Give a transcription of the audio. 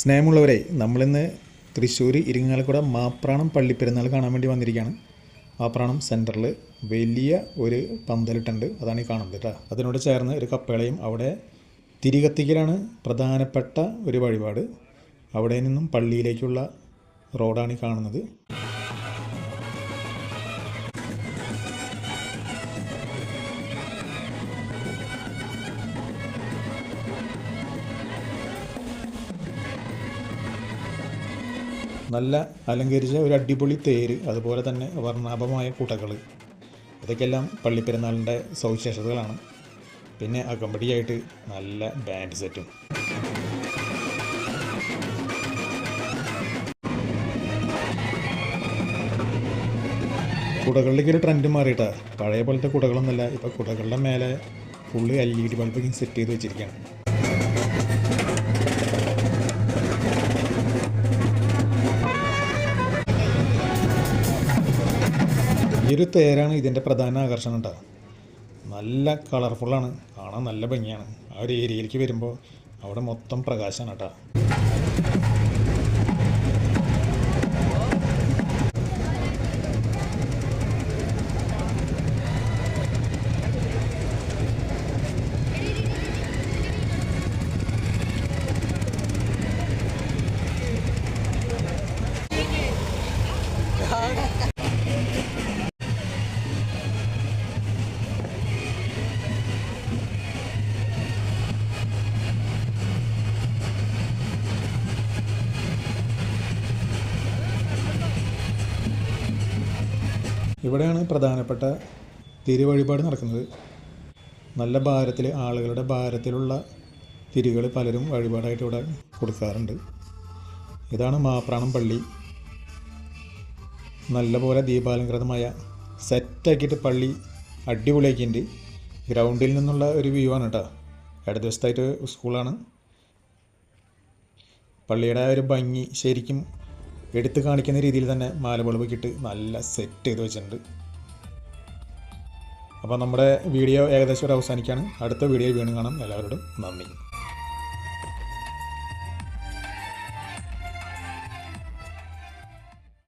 സ്നേഹമുള്ളവരെ നമ്മളിന്ന് തൃശ്ശൂർ ഇരിങ്ങാലക്കുട മാപ്രാണം പള്ളിപ്പെരുന്നാൾ കാണാൻ വേണ്ടി വന്നിരിക്കുകയാണ് മാപ്രാണം സെന്ററിൽ വലിയ ഒരു പന്തലിട്ടുണ്ട് അതാണ് ഈ കാണുന്നത് കേട്ടോ. അതിനോട് ചേർന്ന് ഒരു കപ്പേളയും അവിടെ തിരികത്തിക്കലാണ് പ്രധാനപ്പെട്ട ഒരു വഴിപാട്. അവിടെ നിന്നും പള്ളിയിലേക്കുള്ള റോഡാണ് ഈ കാണുന്നത്. നല്ല അലങ്കരിച്ച ഒരു അടിപൊളി തേര് അതുപോലെ തന്നെ വർണാഭമായ കുടകൾ ഇതൊക്കെയെല്ലാം പള്ളിപ്പെരുന്നാളിന്റെ സവിശേഷതകളാണ്. പിന്നെ അകമ്പടിയായിട്ട് നല്ല ബാൻഡ് സെറ്റും. കുടകളിലേക്ക് ഒരു ട്രെൻഡ് മാറിയിട്ടാണ് പഴയ പോലത്തെ കുടകളൊന്നുമല്ല. ഇപ്പോൾ കുടകളുടെ മേലെ full L E D bulb set ചെയ്ത് വെച്ചിരിക്കുകയാണ്. ഈ ഒരു തേരാണ് ഇതിന്റെ പ്രധാന ആകർഷണം കേട്ടോ. നല്ല കളർഫുള്ളാണ് കാണാൻ നല്ല ഭംഗിയാണ്. ആ ഒരു ഏരിയയിലേക്ക് വരുമ്പോൾ അവിടെ മൊത്തം പ്രകാശമാണ് കേട്ടോ. ഇവിടെയാണ് പ്രധാനപ്പെട്ട തിരുവഴിപാട് നടക്കുന്നത്. നല്ല ഭാരത്തിൽ ആളുകളുടെ ഭാരത്തിലുള്ള തിരികൾ പലരും വഴിപാടായിട്ട് ഇവിടെ കൊടുക്കാറുണ്ട്. ഇതാണ് മാപ്രാണം പള്ളി. നല്ലപോലെ ദീപാലങ്കൃതമായ സെറ്റാക്കിയിട്ട് പള്ളി അടിപൊളിയാക്കിയിട്ടുണ്ട്. ഗ്രൗണ്ടിൽ നിന്നുള്ള ഒരു വ്യൂ ആണ് കേട്ടോ. ഇടത് ഇടതുവശത്തായിട്ട് സ്കൂളാണ് പള്ളിയുടെ ഒരു ഭംഗി ശരിക്കും എടുത്തു കാണിക്കുന്ന രീതിയിൽ തന്നെ മാലബൾബ് കിട്ട് നല്ല സെറ്റ് ചെയ്ത് വെച്ചിട്ടുണ്ട്. അപ്പോൾ നമ്മുടെ വീഡിയോ ഏകദേശം ഒരു അവസാനിക്കുകയാണ്. അടുത്ത വീഡിയോ വീണ്ടും കാണാം. എല്ലാവരോടും നന്ദി.